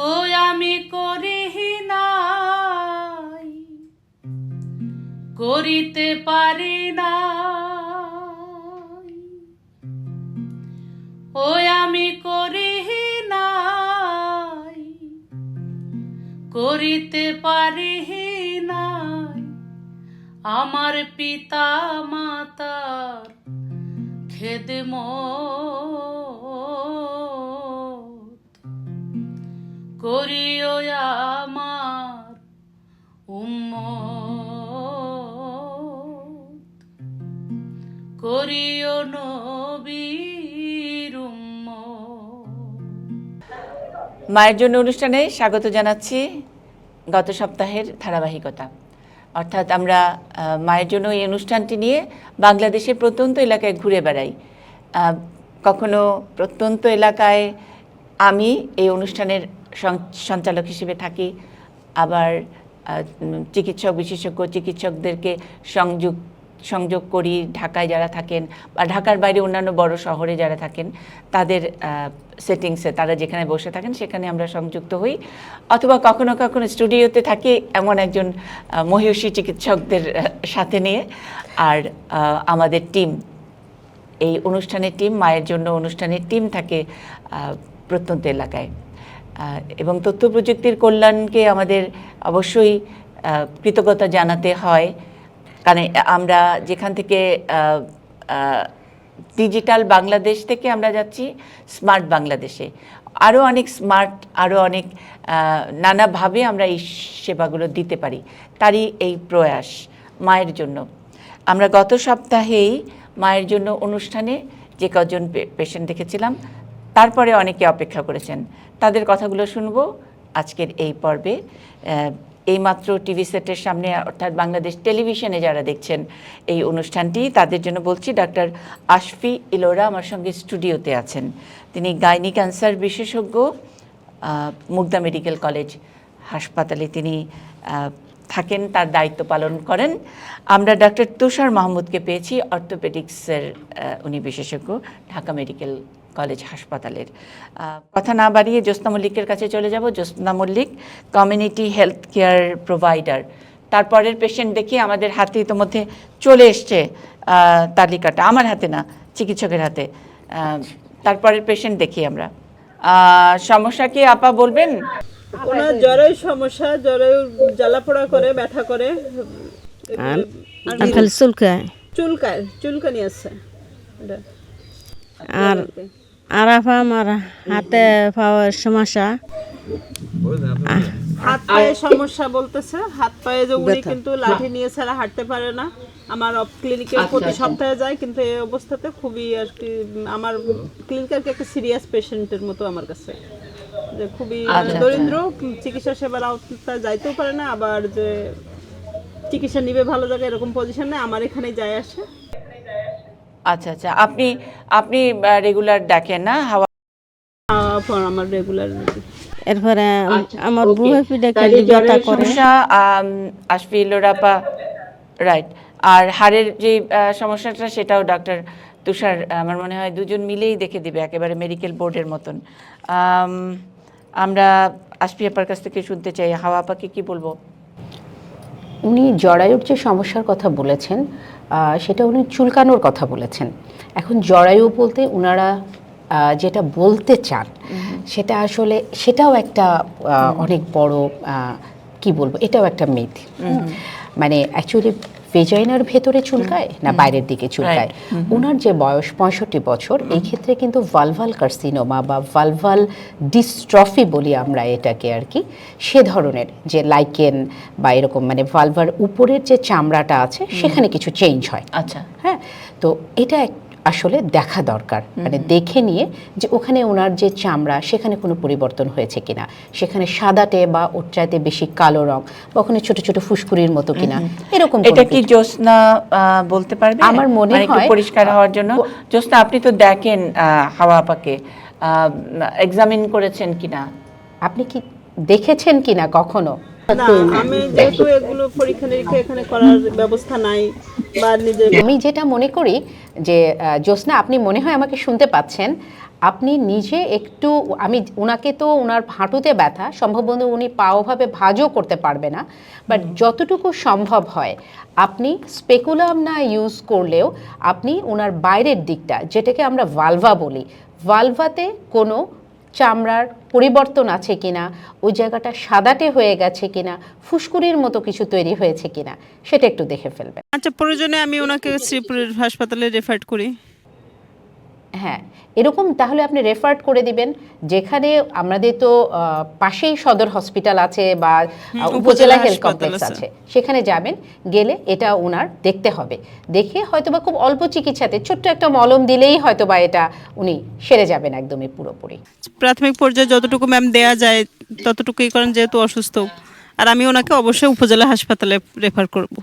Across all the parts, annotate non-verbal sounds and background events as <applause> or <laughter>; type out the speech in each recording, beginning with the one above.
ও আমি করি নাই, করিতে পারি না ও আমি করি নাই, করিতে পারি নাই। আমার পিতা মাতার খেদমত করিও আমার উম্মত। করিও নবীর উম্মত। মায়ের জন্য অনুষ্ঠানে স্বাগত জানাচ্ছি গত সপ্তাহের ধারাবাহিকতা। অর্থাৎ আমরা মায়ের জন্য এই অনুষ্ঠানটি নিয়ে বাংলাদেশের প্রত্যন্ত এলাকায় ঘুরে বেড়াই। কখনো প্রত্যন্ত এলাকায় আমি এই অনুষ্ঠানের সঞ্চালক হিসেবে থাকি। আবার চিকিৎসক, বিশেষজ্ঞ চিকিৎসকদেরকে সংযোগ সংযোগ করি ঢাকায় যারা থাকেন বা ঢাকার বাইরে অন্যান্য বড় শহরে যারা থাকেন, তাদের সেটিংসে তারা যেখানে বসে থাকেন সেখানে আমরা সংযুক্ত হই। অথবা কখনো কখনো স্টুডিওতে থাকি এমন একজন মহিষী চিকিৎসকদের সাথে নিয়ে। আর আমাদের টিম, এই অনুষ্ঠানের টিম, মায়ের জন্য অনুষ্ঠানের টিম থাকে প্রত্যন্ত এলাকায়। এবং তথ্য প্রযুক্তির কল্যাণকে আমাদের অবশ্যই কৃতজ্ঞতা জানাতে হয়। কারণ আমরা যেখান থেকে ডিজিটাল বাংলাদেশ থেকে আমরা যাচ্ছি, স্মার্ট বাংলাদেশে। আরও অনেক স্মার্ট আরও অনেক নানাভাবে আমরা এই সেবাগুলো দিতে পারি। তারই এই প্রয়াস মায়ের জন্য। আমরা গত সপ্তাহেই মায়ের জন্য অনুষ্ঠানে যে কজন পেশেন্ট দেখেছিলাম তারপরে অনেকে অপেক্ষা করেছেন। তাদের কথাগুলো শুনব আজকের এই পর্বে। এইমাত্র টিভি সেটের সামনে, অর্থাৎ বাংলাদেশ টেলিভিশনে যারা দেখছেন এই অনুষ্ঠানটি, তাদের জন্য বলছি ডাক্তার আশফি ইলোরা আমার সঙ্গে স্টুডিওতে আছেন। তিনি গাইনি ক্যান্সার বিশেষজ্ঞ মুগদা মেডিকেল কলেজ হাসপাতালে তিনি থাকেন, তার দায়িত্ব পালন করেন। আমরা ডাক্তার তুষার মাহমুদকে পেয়েছি, অর্থোপেডিক্সের উনি বিশেষজ্ঞ, ঢাকা মেডিকেল কলেজ হাসপাতালের। কথা না বাড়িয়ে জ্যোৎস্না মল্লিকের কাছে চলে যাব। Jyotsna Mallick community health care provider তারপরের পেশেন্ট দেখি আমাদের হাতে ইতোমধ্যে চলে এসছে তালিকাটা। আমার হাতে না চিকিৎসকের হাতে। তারপরের পেশেন্ট দেখি আমরা। সমস্যা কি আপা বলবেন? ওনার জ্বরের সমস্যা জ্বরে জ্বালাপোড়া করে ব্যথা করে। আর আর খালি চুলকায়। চুলকায় চুলকানি আছে। আর আর আপা আমার হাতে পাওয়ার সমস্যা। হাত পায়ে সমস্যা বলতেছে। হাত পায়ে যে উনি কিন্তু লাঠি নিয়ে ছাড়া হাঁটতে পারে না। আমার ক্লিনিকে প্রতি সপ্তাহে যায় কিন্তু এই অবস্থাতে খুবই আর কি আমার ক্লিনিক আর কি একটা সিরিয়াস পেশেন্টের মতো আমার কাছে। যে খুবই মানে দরিদ্র চিকিৎসা সেবার আওতায় যাইতেও পারে না আবার যে চিকিৎসা নিবে ভালো জায়গায় এরকম পজিশন নেই আমার এখানে যায় আসে। আচ্ছা আচ্ছা। আপনি আপনি রেগুলার ডাকেন না? হাওয়া আমার রেগুলার এরপরে আমার বুহে পিঠে খালি ব্যথা করে। সমস্যা? আসফি লোরাপা রাইট আর হাড়ের যে সমস্যাটা সেটাও ডাক্তার তুষার আমার মনে হয় দুজন মিলেই দেখে দিবে একেবারে মেডিকেল বোর্ডের মতন। আম, আমরা আসফি আপার কাছ থেকে শুনতে চাই। হাওয়া আপাকে কি বলব? উনি জরায়ুর যে সমস্যার কথা বলেছেন সেটা উনি চুলকানোর কথা বলেছেন। এখন জরায়ু বলতে ওনারা যেটা বলতে চান সেটা আসলে সেটাও একটা অনেক বড় কি বলব এটাও একটা মিথ। মানে অ্যাকচুয়ালি ভেজাইনার ভেতরে চুলকায় না বাইরের দিকে চুলকায়? ওনার যে বয়স পঁয়ষট্টি বছর এই ক্ষেত্রে কিন্তু ভালভাল কার্সিনোমা বা ভালভাল ডিস্ট্রফি বলি আমরা এটাকে আর কি সে ধরনের যে লাইকেন বা এরকম মানে ভালভার উপরের যে চামড়াটা আছে সেখানে কিছু চেঞ্জ হয়। আচ্ছা। হ্যাঁ? তো এটা এক- আসলে দেখা দরকার। মানে দেখে নিয়ে যে ওখানে ওনার যে চামড়া সেখানে কোনো পরিবর্তন হয়েছে কিনা। সেখানে সাদাটে বা ওর চাইতে বেশি কালো রং বা ওখানে ছোট ছোট ফুসকুড়ির মতো কিনা এরকম এটা কি জ্যোৎস্না আহ, বলতে পারবে? আমার মনে মানে হয়- পরিষ্কার হওয়ার জন্য। জ্যোৎস্না আপনি তো দেখেন হাওয়া আপাকে এক্সামিন করেছেন কিনা? আপনি কি দেখেছেন কিনা কখনো? না আমি যেহেতু এগুলো পরীক্ষা নিরীক্ষা এখানে করার ব্যবস্থা নাই। আমি যেটা মনে করি যে জ্যোৎস্না আপনি মনে হয় আমাকে শুনতে পাচ্ছেন। আপনি নিজে একটু আমি ওনাকে তো ওনার হাঁটুতে ব্যথা সম্ভবত উনি পাওভাবে ভাজও করতে পারবে না। বাট যতটুকু সম্ভব হয় আপনি স্পেকুলাম না ইউজ করলেও আপনি ওনার বাইরের দিকটা যেটাকে আমরা ভালভা বলি ভালভাতে কোনো চামড়ার পরিবর্তন আছে কিনা, ওই জায়গাটা সাদাটে হয়ে গেছে কিনা ফুসকুরির মতো কিছু তৈরি হয়েছে কিনা, সেটা একটু দেখে ফেলবেন আচ্ছা প্রয়োজনে আমি ওনাকে শ্রীপুরের হাসপাতালে রেফার করি। হ্যাঁ এরকম তাহলে আপনি রেফার্ড করে দিবেন। যেখানে আমাদের তো পাশেই সদর হসপিটাল আছে বা উপজেলা হেলথ কমপ্লেক্স আছে। আছে। সেখানে যাবেন গেলে এটা ওনার দেখতে হবে। দেখে হয়তোবা খুব অল্প চিকিৎসাতে ছোট্ট একটা মলম দিলেই হয়তোবা এটা উনি সেরে যাবেন একদমই পুরোপুরি। প্রাথমিক পর্যায়ে যতটুকু ম্যাম দেয়া যায় ততটুকুই করেন যেহেতু অসুস্থ। আর আমি ওনাকে অবশ্যই উপজেলা হাসপাতালে রেফার করব।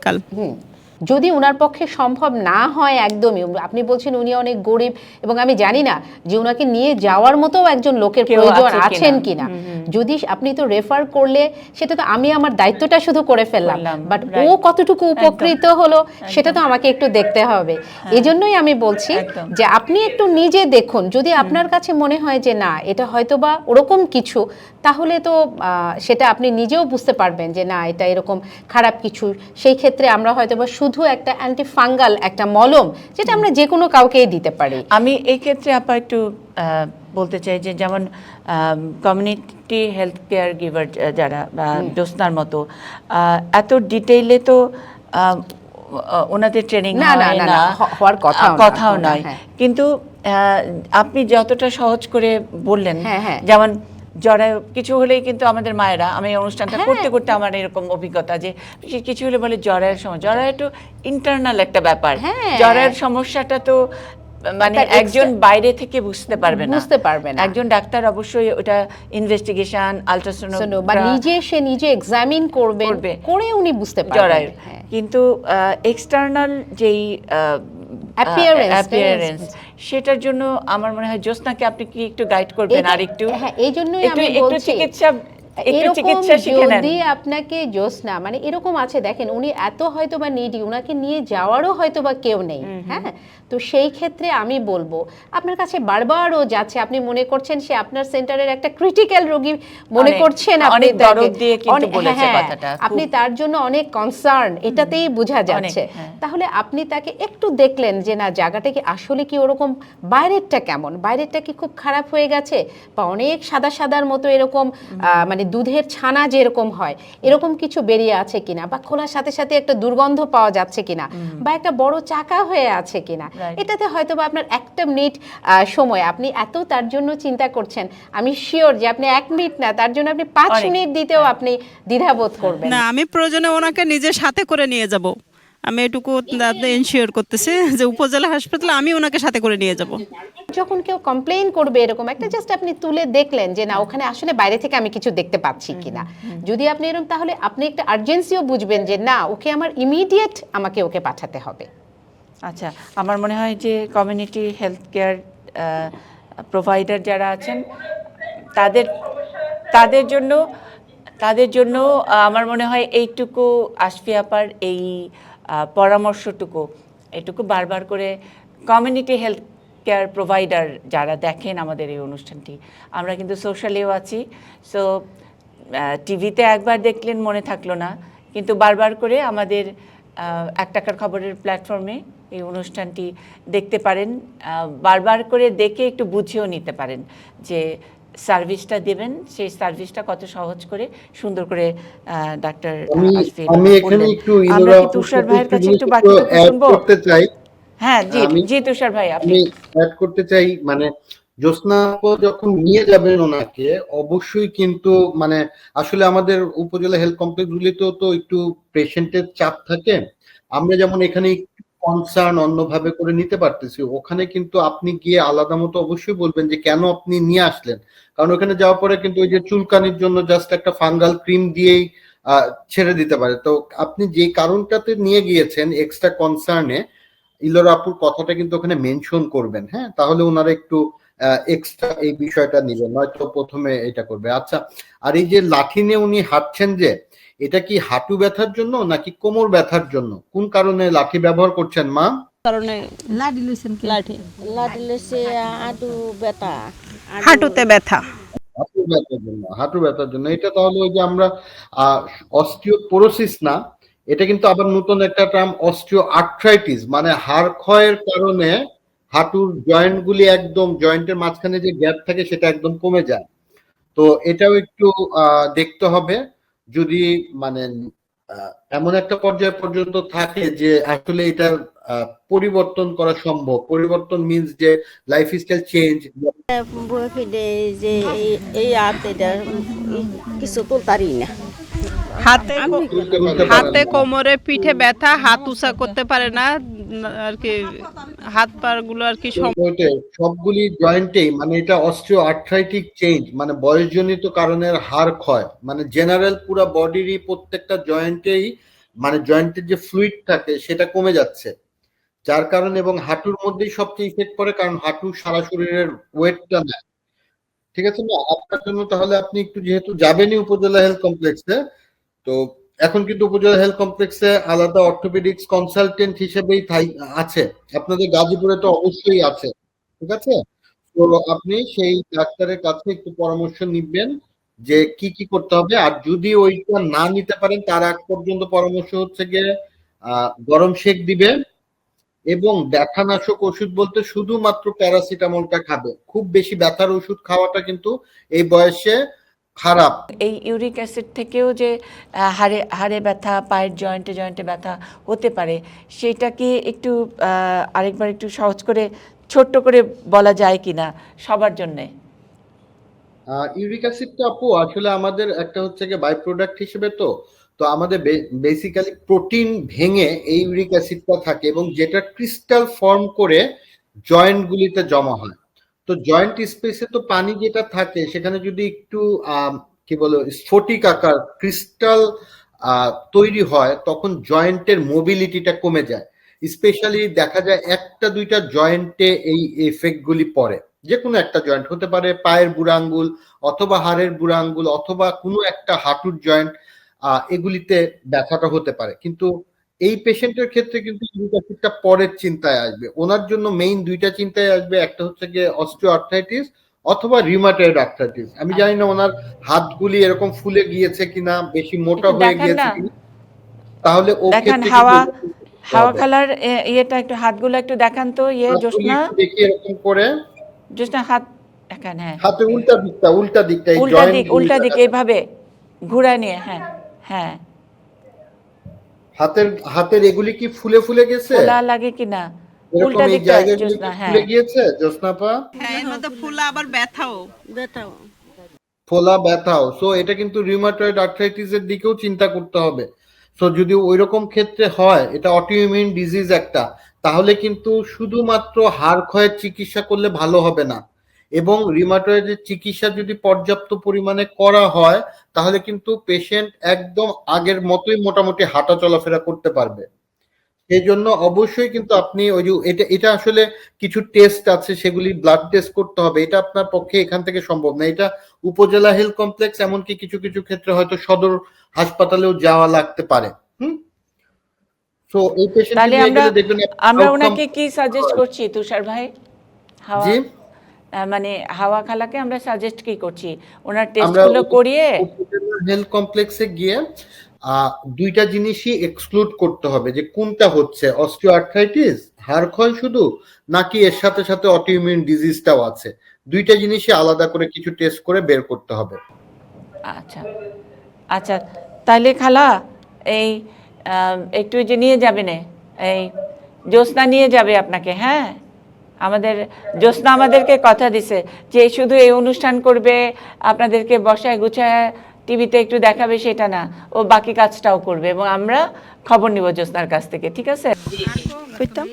কাল। হুম। যদি ওনার পক্ষে সম্ভব না হয় একদমই আপনি বলছেন উনি অনেক গরিব এবং আমি জানি না যে ওনাকে নিয়ে যাওয়ার মতো একজন লোকের প্রয়োজন। আছেন কিনা। যদি আপনি তো রেফার করলে সেটা তো আমি আমার দায়িত্বটা শুধু করে ফেললাম। বাট ও কতটুকু উপকৃত হলো সেটা তো আমাকে একটু দেখতে হবে। এই জন্যই আমি বলছি যে আপনি একটু নিজে দেখুন। যদি আপনার কাছে মনে হয় যে না এটা হয়তো বা ওরকম কিছু তাহলে তো সেটা আপনি নিজেও বুঝতে পারবেন যে না এটা এরকম খারাপ কিছু। সেই ক্ষেত্রে আমরা হয়তো বা শুধু একটা অ্যান্টি ফাঙ্গাল একটা মলম যেটা আমরা যে কোনো কাউকেই দিতে পারি। আমি এই ক্ষেত্রে আপা একটু বলতে চাই যে যেমন কমিউনিটি হেলথ কেয়ার গিভার যারা জ্যোৎস্নার মতো এত ডিটেইলে তো ওনাদের ট্রেনিং না, না, হওয়ার কথা কথাও নয়। হ্যাঁ। কিন্তু আহ, আপনি যতটা সহজ করে বললেন হ্যাঁ, হ্যাঁ। যেমন জরায়ু কিছু হলেই কিন্তু আমাদের মায়েরা আমি অনুষ্ঠানটা হ্যাঁ। করতে করতে আমার এরকম অভিজ্ঞতা যে কিছু হলে বলে জরায়ের সময় জরায়ু তো ইন্টারনাল একটা ব্যাপার হ্যাঁ। জরায়ের সমস্যাটা তো মানে একজন বাইরে থেকে বুঝতে পারবে না বুঝতে পারবে না। একজন ডাক্তার অবশ্যই ওটা ইনভেস্টিগেশন শোনো, বা নিজে সে নিজে এক্সামিন করবে। করে উনি বুঝতে পারবেন হ্যাঁ। কিন্তু এক্সটার্নাল যেই অ্যাপিয়ারেন্স সেটার জন্য আমার মনে হয় জ্যোৎস্নাকে আপনি কি একটু গাইড করবেন আর একটু হ্যাঁ এই জন্যই আমি বলছি চিকিৎসা একটু চিকিৎসা শিখে নেন। যদি আপনাকে জ্যোৎস্না মানে এরকম আছে দেখেন উনি এত হয়তো বা নিডি ওনাকে নিয়ে যাওয়ারও হয়তো বা কেউ নেই হ্যাঁ? তো সেই ক্ষেত্রে আমি বলব আপনার কাছে বারবারও যাচ্ছে আপনি মনে করছেন সে আপনার সেন্টারের একটা ক্রিটিক্যাল রোগী মনে করছেন আপনি হ্যাঁ। আপনি তার জন্য অনেক কনসার্ন এটাতেই বোঝা যাচ্ছে। হ্যাঁ। তাহলে আপনি তাকে একটু দেখলেন যে না জায়গাটা কি আসলে কি ওরকম বাইরেরটা কেমন? বাইরেরটা কি খুব খারাপ হয়ে গেছে? বা অনেক সাদা সাদার মতো এরকম আহ, মানে দুধের ছানা যেরকম হয় এরকম কিছু বেরিয়ে আছে কিনা বা খোলার সাথে সাথে একটা দুর্গন্ধ পাওয়া যাচ্ছে কিনা বা একটা বড় চাকা হয়ে আছে কিনা এটাতে হয়তো বা আপনার একটা মিনিট আহ, সময়। আপনি এত তার জন্য চিন্তা করছেন আমি শিওর যে আপনি এক মিনিট না তার জন্য আপনি পাঁচ মিনিট দিতেও আপনি দ্বিধাবোধ করবেন। না আমি প্রয়োজনে ওনাকে নিজের সাথে করে নিয়ে যাব। আমি এটুকু ইনশিওর করতেছি যে উপজেলা হাসপাতালে আমি ওনাকে সাথে করে নিয়ে যাব। যখন কেউ কমপ্লেইন করবে এরকম একটা জাস্ট আপনি তুলে দেখলেন যে না ওখানে আসলে বাইরে থেকে আমি কিছু দেখতে পাচ্ছি কিনা। যদি আপনি এরকম তাহলে আপনি একটা আর্জেন্সিও বুঝবেন যে না ওকে আমার ইমিডিয়েট আমাকে ওকে পাঠাতে হবে। আচ্ছা আমার মনে হয় যে কমিউনিটি হেলথ কেয়ার প্রোভাইডার যারা আছেন তাদের তাদের জন্য তাদের জন্য আমার মনে হয় এইটুকু আশফি আপার এই পরামর্শটুকু, এটুকু বারবার করে কমিউনিটি হেলথ কেয়ার প্রোভাইডার যারা দেখেন আমাদের এই অনুষ্ঠানটি, আমরা কিন্তু সোশ্যালেও আছি। সো টিভিতে একবার দেখলেন মনে থাকল না, কিন্তু বারবার করে আমাদের এক টাকার খবরের প্ল্যাটফর্মে এই অনুষ্ঠানটি দেখতে পারেন। বারবার করে দেখে একটু বুঝেও নিতে পারেন যে সার্ভিসটা দেবেন সেই সার্ভিসটা কত সহজ করে সুন্দর করে ডাক্তার আমি। এখানে একটু আমরা কি তুষার ভাইয়ের কাছে একটু বাকি শুনব? করতে চাই। হ্যাঁ জি জি তুষার ভাই আপনি অ্যাড করতে চাই মানে জ্যোৎস্না যখন নিয়ে যাবেন ওনাকে অবশ্যই কিন্তু মানে আসলে আমাদের উপজেলা হেলথ কমপ্লেক্স গুলিতেও তো একটু পেশেন্টের চাপ থাকে। আমরা যেমন এখানে কনসার্ন অন্যভাবে করে নিতে পারতেছি। ওখানে কিন্তু আপনি গিয়ে আলাদা মতো অবশ্যই বলবেন যে, কেন আপনি নিয়ে আসলেন? কারণ ওখানে যাওয়ার পরে কিন্তু ওই যে চুলকানির জন্য জাস্ট একটা ফাঙ্গাল ক্রিম দিয়েই ছেড়ে দিতে পারে। তো আপনি যে কারণটাতে নিয়ে গিয়েছেন এক্সট্রা কনসার্নে ইলোর আপুর কথাটা কিন্তু ওখানে মেনশন করবেন। হ্যাঁ? তাহলে ওনারা একটু এক্সট্রা এই বিষয়টা নিবেন নয়তো প্রথমে এটা করবে। আচ্ছা আর এই যে লাঠি নিয়ে উনি হাঁটছেন যে এটা কি হাঁটু ব্যথার জন্য নাকি কোমর ব্যথার জন্য? কোন কারণে লাঠি ব্যবহার করছেন মা? কারণে লাডি লইছেন কি? লাঠি। লাডি লইছে আটু বেটা হাঁটুতে ব্যথা। হাঁটু ব্যথার জন্য হাঁটু ব্যথার জন্য। এটা তাহলে ওই যে আমরা অস্টিওপোরোসিস না এটা কিন্তু আবার নতুন একটা টার্ম অস্টিও আর্থ্রাইটিস মানে হাড় ক্ষয়ের কারণে হাঁটুর জয়েন্ট গুলি একদম জয়েন্টের মাঝখানে যে গ্যাপ থাকে সেটা একদম কমে যায়। তো এটাও একটু দেখতে হবে। যদি মানে এমন একটা পর্যায় পর্যন্ত থাকে যে আসলে এটা পরিবর্তন করা সম্ভব। পরিবর্তন মিন্স যে লাইফ স্টাইল চেঞ্জ যে এই- এটা কিছু তুলতারি না হাতে হাতে কোমরে পিঠে ব্যথা হাত উঁচা করতে পারে না আর কি হাত পা গুলো আর কি সবগুলি জয়েন্টেই মানে এটা অস্ট্রিও আর্থ্রাইটিক চেঞ্জ মানে বয়সজনিত কারণের হাড় ক্ষয়। মানে জেনারেল পুরো বডিরই প্রত্যেকটা জয়েন্টেই মানে জয়েন্টের যে ফ্লুইড থাকে, সেটা কমে যাচ্ছে। যার কারণে এবং হাঁটুর মধ্যেই সবচেয়ে ইফেক্ট পড়ে, কারণ হাঁটু সারা শরীরের ওয়েটটা নেয়। ঠিক আছে না? আপনার জন্য তাহলে আপনি একটু যেহেতু যাবেনই উপজেলা হেলথ কমপ্লেক্সে তো এখন কিন্তু উপজেলা হেলথ কমপ্লেক্সে আলাদা অর্থোপেডিক্স কনসালটেন্ট হিসেবেই আছে। আপনাদের গাজীপুরে তো অবশ্যই আছে, ঠিক আছে? তো আপনি সেই ডাক্তারের কাছে একটু পরামর্শ নিবেন যে কি কি করতে হবে, আর যদি ওইটা না নিতে পারেন, তার আগ পর্যন্ত পরামর্শ হচ্ছে গিয়ে গরম সেক দিবে এবং ব্যথানাশক ওষুধ বলতে শুধুমাত্র প্যারাসিটামলটা খাবে। খুব বেশি ব্যথার ওষুধ খাওয়াটা কিন্তু এই বয়সে খারাপ। এই ইউরিক অ্যাসিড থেকেও যে হাড়ে হাড়ে ব্যথা পায়ের জয়েন্টে জয়েন্টে ব্যথা হতে পারে সেটা কি একটু আরেকবার একটু সহজ করে ছোট্ট করে বলা যায় কিনা সবার জন্যে? ইউরিক অ্যাসিডটা আপু আসলে আমাদের একটা হচ্ছে গিয়ে বাই প্রোডাক্ট হিসেবে তো তো আমাদের বেসিক্যালি প্রোটিন ভেঙে এই ইউরিক অ্যাসিডটা থাকে এবং যেটা ক্রিস্টাল ফর্ম করে জয়েন্টগুলিতে জমা হয়। তো জয়েন্ট স্পেসে তো পানি যেটা থাকে, সেখানে যদি একটু কি বলো, স্ফটিক আকার ক্রিস্টাল তৈরি হয়, তখন জয়েন্টের মোবিলিটিটা কমে যায়। স্পেশালি দেখা যায় একটা, দুইটা জয়েন্টে এই এফেক্ট গুলি পড়ে। যে কোনো একটা জয়েন্ট হতে পারে, পায়ের বুড়া আঙ্গুল অথবা হাড়ের বুড়া আঙ্গুল অথবা কোনো একটা হাঁটুর জয়েন্ট এগুলিতে ব্যথাটা হতে পারে। কিন্তু এই পেশেন্টের ক্ষেত্রে কিন্তু ইউরিক পরের চিন্তায় আসবে। ওনার জন্য মেইন দুইটা চিন্তায় আসবে একটা হচ্ছে গিয়ে অস্টিও আর্থ্রাইটিস অথবা রিউমাটয়েড আর্থ্রাইটিস আমি জানি না ওনার হাতগুলি এরকম ফুলে গিয়েছে কিনা বেশি মোটা হয়ে গিয়েছে তাহলে ও ক্ষেত্রে হাওয়া হাওয়া। খালার ইয়েটা একটু হাতগুলো একটু দেখান তো ইয়ে একটু দেখি এরকম করে। জ্যোৎস্না হাত দেখান হ্যাঁ। হাতে উল্টা দিকটা উল্টা দিকটা এই উল্টা দিক উল্টা দিক এইভাবে ঘুরা নিয়ে হ্যাঁ হ্যাঁ। হাতের হাতের এগুলি কি ফুলে ফুলে গেছে? খোলা লাগে কিনা? উল্টা এই দিকটা জায়গাগুলি কি হ্যাঁ। ফুলে গিয়েছে? হ্যাঁ এর মধ্যে ফুলা আবার ব্যথাও। বেটাও ফোলা ব্যথাও। সো এটা কিন্তু রিউমাটয়েড আর্থ্রাইটিসের দিকেও চিন্তা করতে হবে। সো যদি ওইরকম ক্ষেত্রে হয় এটা অটোইমিউন ডিজিজ একটা তাহলে কিন্তু শুধুমাত্র হাড় ক্ষয়ের চিকিৎসা করলে ভালো হবে না। এবং রিউমাটয়েডের চিকিৎসা যদি পর্যাপ্ত পরিমাণে করা হয় তাহলে কিন্তু পেশেন্ট একদম আগের মতোই মোটামুটি হাঁটা চলাফেরা করতে পারবে। সেই জন্য অবশ্যই কিন্তু আপনি ওই যে এটা এটা আসলে কিছু টেস্ট আছে সেগুলি ব্লাড টেস্ট করতে হবে। এটা আপনার পক্ষে এখান থেকে সম্ভব না। এটা উপজেলা হেলথ কমপ্লেক্স এমনকি কিছু কিছু ক্ষেত্রে হয়তো সদর হাসপাতালেও যাওয়া লাগতে পারে। হুম? এই পেশেন্ট আমরা আমরা ওনাকে কি সাজেস্ট করছি তুষার ভাই? জি? মানে হাওয়া খালাকে আমরা সাজেস্ট কি করছি? ওনার টেস্টগুলো করিয়ে হেলথ কমপ্লেক্সে গিয়ে দুইটা জিনিসই এক্সক্লুড করতে হবে যে কোনটা হচ্ছে অস্টিওআর্থ্রাইটিস হাড় ক্ষয় শুধু নাকি এর সাথে সাথে অটোইমিউন ডিজিজটাও আছে? দুইটা জিনিসই আলাদা করে কিছু টেস্ট করে বের করতে হবে। আচ্ছা। আচ্ছা তাহলে খালা এই একটু যে নিয়ে যাবে না এই জ্যোৎস্না নিয়ে যাবে আপনাকে হ্যাঁ? আমাদের জ্যোৎস্না আমাদেরকে কথা দিছে যে শুধু এই অনুষ্ঠান করবে আপনাদেরকে বসায় গুছায় টিভিতে একটু দেখাবে সেটা না ও বাকি কাজটাও করবে এবং আমরা খবর নিব জ্যোৎস্নার কাছ থেকে ঠিক আছে? কইতাম?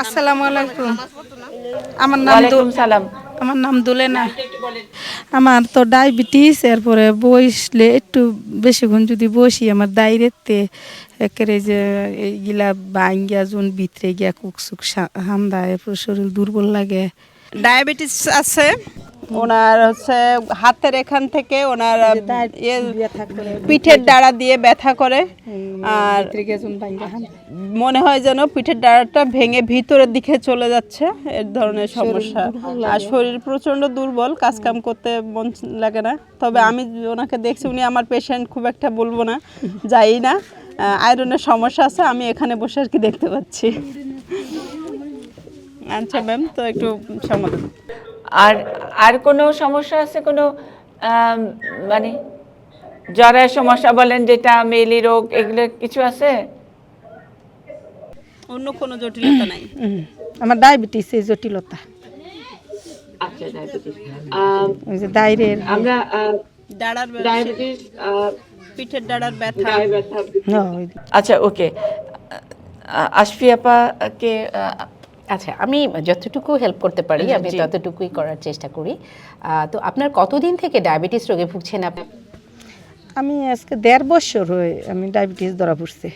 আসসালামু আলাইকুম। আমার নাম সালাম। আমার নাম দুলে না আমার তো ডায়াবেটিস এরপরে বসলে একটু বেশিক্ষণ যদি বসি আমার ডাইরেক্টে একেবারে যে এইগুলা বাঙ্গিয়া জুন ভিতরে গিয়া কুকসুক হামদা এরপর শরীর দুর্বল লাগে। ডায়াবেটিস আছে? ওনার হচ্ছে হাতের এখান থেকে ওনার ইয়ে পিঠের ডাড়া দিয়ে ব্যথা করে। আর মনে হয় যেন পিঠের ডাড়াটা ভেঙে ভিতরের দিকে চলে যাচ্ছে এর ধরনের সমস্যা। আর শরীর প্রচণ্ড দুর্বল কাজ কাম করতে মন লাগে না। তবে আমি ওনাকে দেখছি উনি আমার পেশেন্ট খুব একটা বলব না যাই না। আয়রনের সমস্যা আছে আমি এখানে বসে আর কি দেখতে পাচ্ছি। আচ্ছা ম্যাম তো একটু সমাধান। আর আর কোনো সমস্যা আছে? কোনো মানে জ্বরের সমস্যা বলেন যেটা মেলি রোগ এগুলো কিছু আছে? অন্য কোনো জটিলতা নাই। আমার ডায়াবেটিস এই জটিলতা। আচ্ছা ডায়াবেটিস। ওই যে দাইরের আমরা ডাড়ার ডায়াবেটিস পিঠের ডাড়ার ব্যথা। আচ্ছা ওকে। আশফি আপাকে আচ্ছা আমি যতটুকু হেল্প করতে পারি আমি। ততটুকুই করার চেষ্টা করি। আহ, তো আপনার কতদিন থেকে ডায়াবেটিস রোগে ভুগছেন আপনি আমি আজকে দেড় বছর হয়ে আমি ডায়াবেটিস ধরা পড়ছে।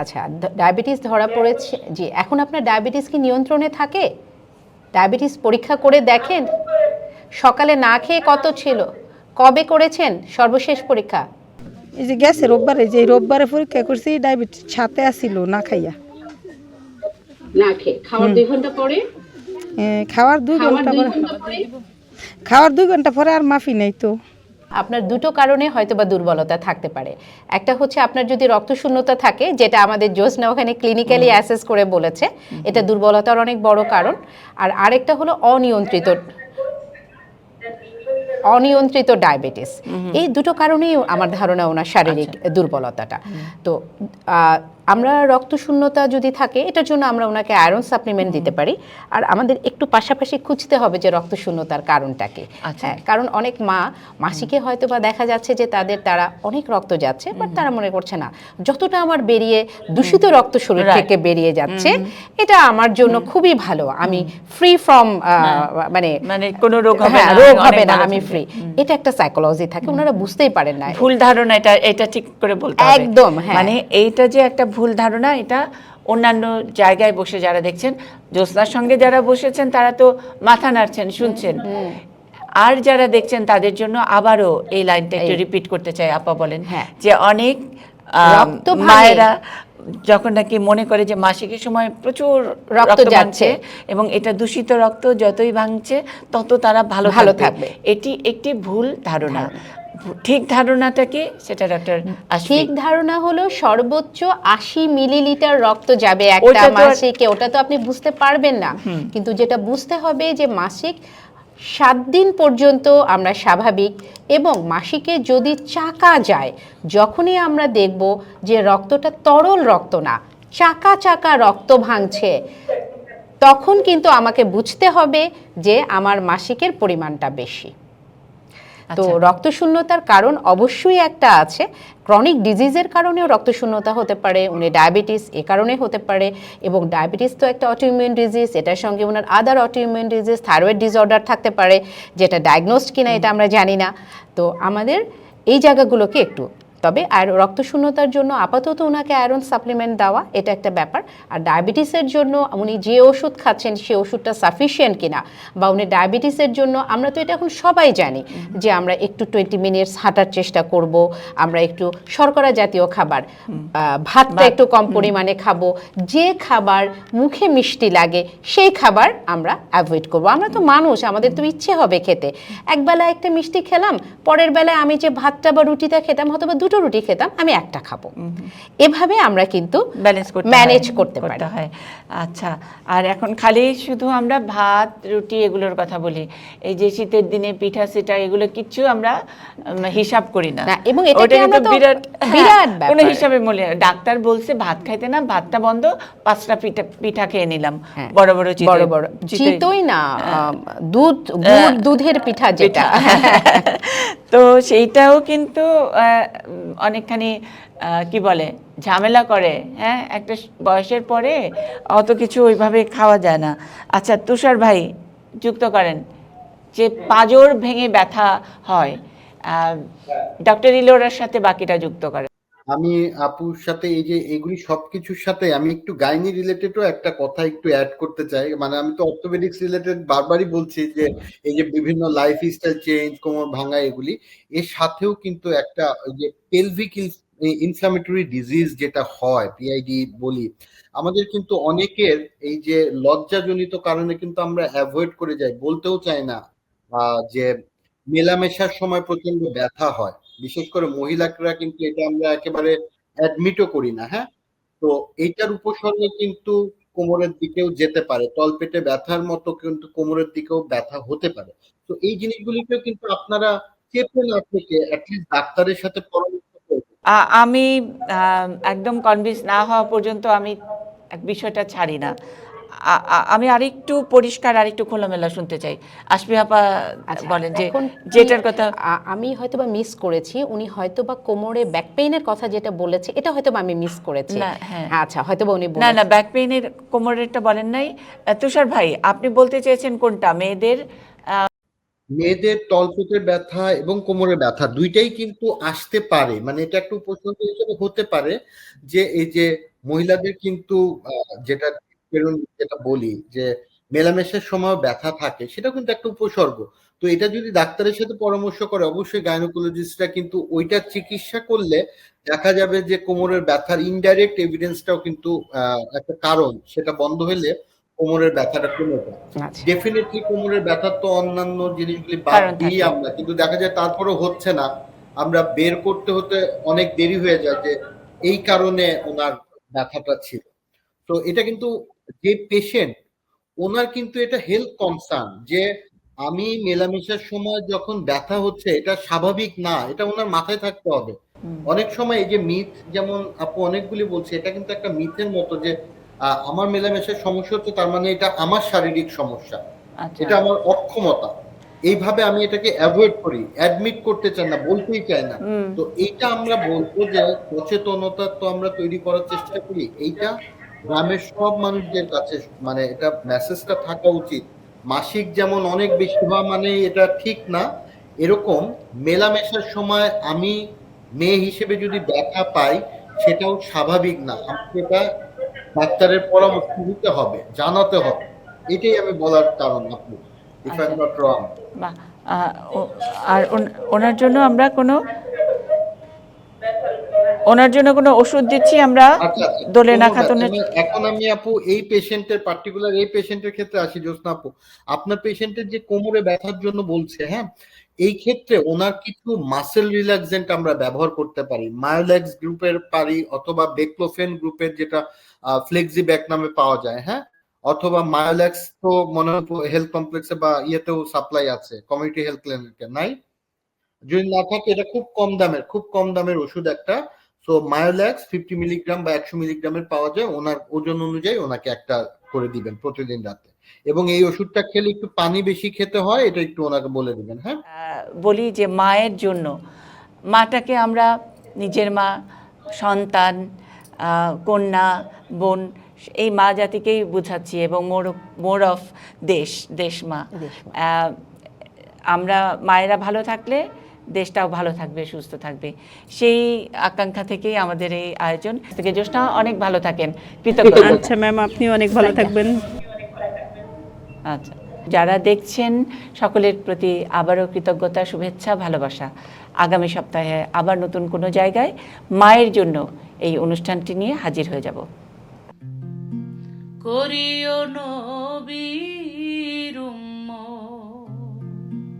আচ্ছা ডায়াবেটিস ধরা পড়েছে জি এখন আপনার ডায়াবেটিস কি নিয়ন্ত্রণে থাকে? ডায়াবেটিস পরীক্ষা করে দেখেন? সকালে না খেয়ে কত ছিল? কবে করেছেন সর্বশেষ পরীক্ষা? এই যে গেছে রোববারে যে রোববারে পরীক্ষা করছি ডায়াবেটিস সাথে আসিল না খাইয়া। না খেয়ে। খাওয়ার দুই ঘণ্টা পরে? খাওয়ার দুই ঘণ্টা পরে খাওয়ার দুই ঘণ্টা পরে আর মাফি নেই তো। আপনার দুটো কারণে হয়তো বা দুর্বলতা থাকতে পারে। একটা হচ্ছে আপনার যদি রক্তশূন্যতা থাকে যেটা আমাদের জোসনা ওখানে ক্লিনিক্যালি অ্যাসেস করে বলেছে এটা দুর্বলতার অনেক বড় কারণ। আর আরেকটা হলো অনিয়ন্ত্রিত অনিয়ন্ত্রিত ডায়াবেটিস। এই দুটো কারণেই আমার ধারণা ওনার শারীরিক দুর্বলতাটা। তো আমরা রক্তশূন্যতা যদি থাকে এটার জন্য আমরা ওনাকে আয়রন সাপ্লিমেন্ট দিতে পারি। আর আমাদের একটু পাশাপাশি খুঁজতে হবে যে রক্তশূন্যতার কারণটা কি আচ্ছা। হ্যাঁ কারণ অনেক মা মাসিকে হয়তো বা দেখা যাচ্ছে যে তাদের তারা অনেক রক্ত যাচ্ছে বাট তারা মনে করছে না। যতটা আমার বেরিয়ে দূষিত রক্ত শরীর থেকে বেরিয়ে যাচ্ছে এটা আমার জন্য খুবই ভালো। আমি ফ্রি ফ্রম মানে মানে কোনো রোগ হবে হ্যাঁ, না, রোগ হবে না। আমি। ফ্রি এটা একটা সাইকোলজি থাকে ওনারা বুঝতেই পারেন না। ভুল ধারণা এটা এটা ঠিক করে বলতে একদম, হ্যাঁ। মানে এইটা যে একটা ভুল ধারণা এটা অন্যান্য জায়গায় বসে যারা দেখছেন জ্যোৎস্নার সঙ্গে যারা বসেছেন তারা তো মাথা নাড়ছেন শুনছেন। আর যারা দেখছেন তাদের জন্য আবারও এই লাইনটা একটু রিপিট করতে চাই আপা বলেন হ্যাঁ। যে অনেক। মায়েরা যখন নাকি মনে করে যে মাসিকের সময় প্রচুর রক্ত যাচ্ছে। এবং এটা দূষিত রক্ত যতই ভাঙছে তত তারা ভালো ভালো থাকবে। এটি একটি ভুল ধারণা। ঠিক ধারণাটা কি? সেটা ডক্টর ঠিক ধারণা হলো সর্বোচ্চ আশি মিলিলিটার রক্ত যাবে একটা মাসিকে। ওটা তো আপনি বুঝতে পারবেন না। কিন্তু যেটা বুঝতে হবে যে মাসিক সাত দিন পর্যন্ত আমরা স্বাভাবিক এবং মাসিকে যদি চাকা যায়, যখনই আমরা দেখব যে রক্তটা তরল রক্ত না, চাকা চাকা রক্ত ভাঙছে, তখন কিন্তু আমাকে বুঝতে হবে যে আমার মাসিকের পরিমাণটা বেশি। তো রক্ত রক্তশূন্যতার কারণ অবশ্যই একটা আছে। ক্রনিক ডিজিজের কারণেও রক্তশূন্যতা হতে পারে উনি ডায়াবেটিস এ কারণে হতে পারে এবং ডায়াবেটিস তো একটা অটোইমিউন ডিজিজ এটার সঙ্গে ওনার other autoimmune disease thyroid disorder থাকতে পারে যেটা ডায়াগনোসড কিনা এটা আমরা জানি না। তো আমাদের এই জায়গাগুলোকে একটু তবে আর রক্তশূন্যতার জন্য আপাতত ওনাকে আয়রন সাপ্লিমেন্ট দেওয়া এটা একটা ব্যাপার। আর ডায়াবেটিসের জন্য উনি যে ওষুধ খাচ্ছেন সে ওষুধটা সাফিসিয়েন্ট কিনা বা উনি ডায়াবেটিসের জন্য আমরা তো এটা এখন সবাই জানি যে আমরা একটু টোয়েন্টি মিনিটস হাঁটার চেষ্টা করব আমরা একটু শর্করা জাতীয় খাবার ভাতটা একটু কম পরিমাণে খাব যে খাবার মুখে মিষ্টি লাগে সেই খাবার আমরা অ্যাভয়েড করব। আমরা তো মানুষ আমাদের তো ইচ্ছে হবে খেতে। একবেলা একটা মিষ্টি খেলাম পরের বেলায় আমি যে ভাতটা বা রুটিটা খেতাম হয়তো বা দুটো রুটি খেতাম আমি একটা খাব। এভাবে আমরা কিন্তু ব্যালেন্স করতে ম্যানেজ করতে পারি। হয়। আচ্ছা আর এখন খালি শুধু আমরা ভাত রুটি এগুলোর কথা বলি। এই যে শীতের দিনে পিঠা সিঠা এগুলো কিচ্ছু আমরা হিসাব করি না। এবং আমরা কিন্তু বিরাট বিরাট হ্যাঁ, <laughs> কোনো হিসাবে মনে ডাক্তার বলছে ভাত খাইতে না ভাতটা বন্ধ পাঁচটা পিঠা পিঠা খেয়ে নিলাম। হ্যাঁ, বড় বড় বড় বড়। চিতই। না দুধ দুধের পিঠা যেটা। <laughs> তো সেইটাও কিন্তু অনেকখানি কি বলে, ঝামেলা করে হ্যাঁ? একটা বয়সের পরে অত কিছু ওইভাবে খাওয়া যায় না। আচ্ছা তুষার ভাই, যুক্ত করেন যে পাজর ভেঙে ব্যথা হয় ডক্টর ইলোরার সাথে বাকিটা যুক্ত করেন। আমি আপুর সাথে এই যে এগুলি সবকিছুর সাথে আমি একটু গাইনি রিলেটেডও একটা কথা একটু অ্যাড করতে চাই। মানে আমি তো অর্থোপেডিক্স রিলেটেড বারবারই বলছি যে এই যে বিভিন্ন লাইফ স্টাইল চেঞ্জ কোমর ভাঙা এগুলি, এর সাথেও কিন্তু একটা যে পেলভিক ইনফ্লামেটরি ডিজিজ যেটা হয় পিআইডি বলি, আমাদের কিন্তু অনেকের এই যে লজ্জাজনিত কারণে কিন্তু আমরা অ্যাভয়েড করে যাই, বলতেও চাই না যে মেলামেশার সময় প্রচণ্ড ব্যথা হয়। বিশেষ করে মহিলারা কিন্তু এটা আমরা একেবারে অ্যাডমিটও করি না হ্যাঁ? তো এইটার উপসর্গ কিন্তু কোমরের দিকেও যেতে পারে তলপেটে ব্যথার মতো কিন্তু কোমরের দিকেও ব্যথা হতে পারে। তো এই জিনিসগুলিকেও কিন্তু আপনারা চেপে না থেকে অ্যাটলিস্ট ডাক্তারের সাথে পরামর্শ আমি একদম কনভিন্স না হওয়া পর্যন্ত আমি বিষয়টা ছাড়ি না। আমি আরেকটু পরিষ্কার আরেকটু খোলামেলা শুনতে চাই। আসমি আপা আচ্ছা, বলেন যে যেটার কথা আমি হয়তোবা মিস করেছি উনি হয়তোবা কোমরে ব্যাক পেইনের কথা যেটা বলেছে এটা হয়তোবা আমি মিস করেছি। না, হ্যাঁ। আচ্ছা হয়তোবা উনি না না ব্যাক পেইনের কোমরেরটা বলেন নাই। তুষার ভাই আপনি বলতে চেয়েছেন কোনটা মেয়েদের? মেয়েদের তলপেটের ব্যথা এবং কোমরে ব্যথা দুইটাই কিন্তু আসতে পারে। মানে এটা একটা উপসর্গ হিসেবে হতে পারে যে এই যে মহিলাদের কিন্তু আহ, যেটা যেটা বলি যে মেলামেশার সময় ব্যথা থাকে সেটা কিন্তু একটা উপসর্গ। তো এটা যদি ডাক্তারের সাথে পরামর্শ করে অবশ্যই গাইনোকোলজিস্টরা কিন্তু ওইটার চিকিৎসা করলে দেখা যাবে যে কোমরের ব্যথার ইনডাইরেক্ট এভিডেন্সটাও কিন্তু একটা কারণ সেটা বন্ধ হলে কোমরের ব্যথাটা কমে যায়। আচ্ছা। ডেফিনেটলি কোমরের ব্যথার তো অন্যান্য জিনিসগুলি বাদ দিই আমরা কিন্তু দেখা যায় তারপরেও হচ্ছে না। আমরা বের করতে হতে অনেক দেরি হয়ে যায় যে এই কারণে ওনার ব্যথাটা ছিল। তো এটা কিন্তু যে পেশেন্ট ওনার কিন্তু এটা হেলথ কনসার্ন যে আমি মেলামেশার সময় যখন ব্যথা হচ্ছে এটা স্বাভাবিক না এটা ওনার মাথায় থাকতে হবে। অনেক সময় এই যে মিথ যেমন আপু অনেকগুলি বলছে এটা কিন্তু একটা মিথের মতো যে আমার মেলামেশার সমস্যা হচ্ছে তার মানে এটা আমার শারীরিক সমস্যা। আচ্ছা। এটা আমার অক্ষমতা। এইভাবে আমি এটাকে অ্যাভয়েড করি অ্যাডমিট করতে চাই না বলতেই চাই না। তো এইটা আমরা বলব যে সচেতনতা তো আমরা তৈরি করার চেষ্টা করি এইটা গ্রামের সব মানুষদের কাছে মানে এটা মেসেজটা থাকা উচিত। মাসিক যেমন অনেক বেশি হওয়া মানে এটা ঠিক না এরকম মেলামেশার সময় আমি মেয়ে হিসেবে যদি ব্যথা পাই সেটাও স্বাভাবিক না। আমাকে এটা ডাক্তারের পরামর্শ নিতে হবে জানাতে হবে। এটাই আমি বলার কারণ আপনি if I am not wrong আর ওনার জন্য আমরা কোনো ওনার জন্য কোনো ওষুধ দিচ্ছি আমরা? আচ্ছা আচ্ছা না কোনো খাতুনের এখন আমি আপু এই পেশেন্টের পার্টিকুলার এই পেশেন্টের ক্ষেত্রে আসি জ্যোৎস্না আপু। আপনার পেশেন্টের যে কোমরে ব্যথার জন্য বলছে হ্যাঁ? এই ক্ষেত্রে ওনার কিছু মাসেল রিল্যাক্সেন্ট আমরা ব্যবহার করতে পারি। মায়োলেক্স গ্রুপের পারি অথবা বেক্লোফেন গ্রুপের যেটা ফ্লেক্সি ব্যাক নামে পাওয়া যায় হ্যাঁ? অথবা মায়োলেক্স তো মনে হয় হেলথ কমপ্লেক্সে বা ইয়েতেও সাপ্লাই আছে কমিউনিটি হেলথ ক্লিনিকে নাই? যদি না থাকে এটা খুব কম দামের খুব কম দামের ওষুধ একটা সো মায়োল্যাক্স ফিফটি মিলিগ্রাম বা একশো মিলিগ্রামের পাওয়া যায় ওনার ওজন অনুযায়ী ওনাকে একটা করে দিবেন প্রতিদিন রাতে। এবং এই ওষুধটা খেলে একটু পানি বেশি খেতে হয় এটা একটু ওনাকে বলে দিবেন হ্যাঁ? আহ, বলি যে মায়ের জন্য মাটাকে আমরা নিজের মা সন্তান আহ, কন্যা বোন এই মা জাতিকেই বুঝাচ্ছি এবং মোর মোর অফ দেশ দেশ মা। আহ, আমরা মায়েরা ভালো থাকলে দেশটাও ভালো থাকবে সুস্থ থাকবে। সেই আকাঙ্ক্ষা থেকেই আমাদের এই আয়োজন। থেকে জ্যোৎস্না অনেক ভালো থাকেন। কৃতজ্ঞতা। আচ্ছা ম্যাম আপনি অনেক ভালো থাকবেন। আচ্ছা। যারা দেখছেন সকলের প্রতি আবারও কৃতজ্ঞতা শুভেচ্ছা ভালোবাসা। আগামী সপ্তাহে আবার নতুন কোনো জায়গায় মায়ের জন্য এই অনুষ্ঠানটি নিয়ে হাজির হয়ে যাব। করিও নবী